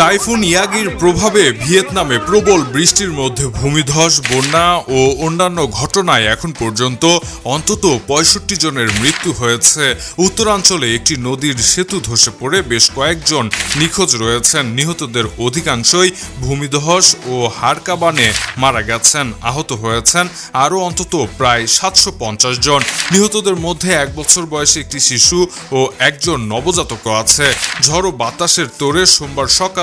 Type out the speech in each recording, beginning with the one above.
Typhoon ইয়াগির প্রভাবে ভিয়েতনামে প্রবল বৃষ্টির মধ্যে ভূমিধস, বন্যা ও অন্যান্য ঘটনায় এখন পর্যন্ত অন্তত পঁয়ষট্টি জনের মৃত্যু হয়েছে। উত্তরাঞ্চলে একটি নদীর সেতু ধসে পড়ে বেশ কয়েকজন নিখোঁজ রয়েছেন। নিহতদের অধিকাংশই ভূমিধস ও হারকাবানে মারা গেছেন, আহত হয়েছেন আরও অন্তত প্রায় সাতশো পঞ্চাশ জন। নিহতদের মধ্যে এক বছর বয়সী একটি শিশু ও একজন নবজাতক আছে। ঝড়ো বাতাসের তোড়ে সোমবার সকালে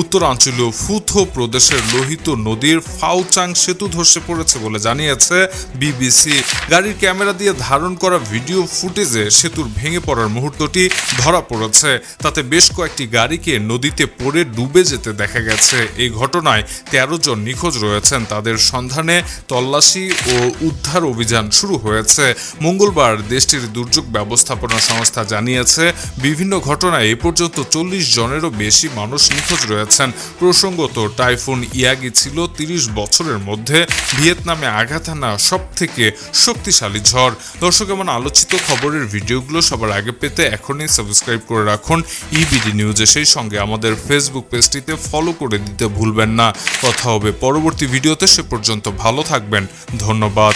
উত্তরাঞ্চলীয় ফুথো প্রদেশের লোহিত নদীর ফাউচাং সেতু ধসে পড়েছে বলে জানিয়েছে বিবিসি। গাড়ির ক্যামেরা দিয়ে ধারণ করা ভিডিও ফুটেজে সেতুর ভেঙে পড়ার মুহূর্তটি ধরা পড়েছে। তাতে বেশ কয়েকটি গাড়িকে নদীতে পড়ে ডুবে যেতে দেখা গেছে। এই ঘটনায় তেরো জন নিখোঁজ রয়েছেন। তাদের সন্ধানে তল্লাশি ও উদ্ধার অভিযান শুরু হয়েছে। মঙ্গলবার দেশটির দুর্যোগ ব্যবস্থাপনা সংস্থা জানিয়েছে, বিভিন্ন ঘটনায় এ পর্যন্ত চল্লিশ জনেরও বেশি মানুষ নিখোঁজ রয়েছেন। প্রসঙ্গত, টাইফুন ইয়াগি ছিল তিরিশ বছরের মধ্যে ভিয়েতনামে আঘাত হানা সব থেকে শক্তিশালী ঝড়। দর্শক, এমন আলোচিত খবরের ভিডিওগুলো সবার আগে পেতে এখনই সাবস্ক্রাইব করে রাখুন। ইবিডি নিউজে সেই সঙ্গে আমাদের ফেসবুক পেজটিতে ফলো করে দিতে ভুলবেন না। কথা হবে পরবর্তী ভিডিওতে, সে পর্যন্ত ভালো থাকবেন। ধন্যবাদ।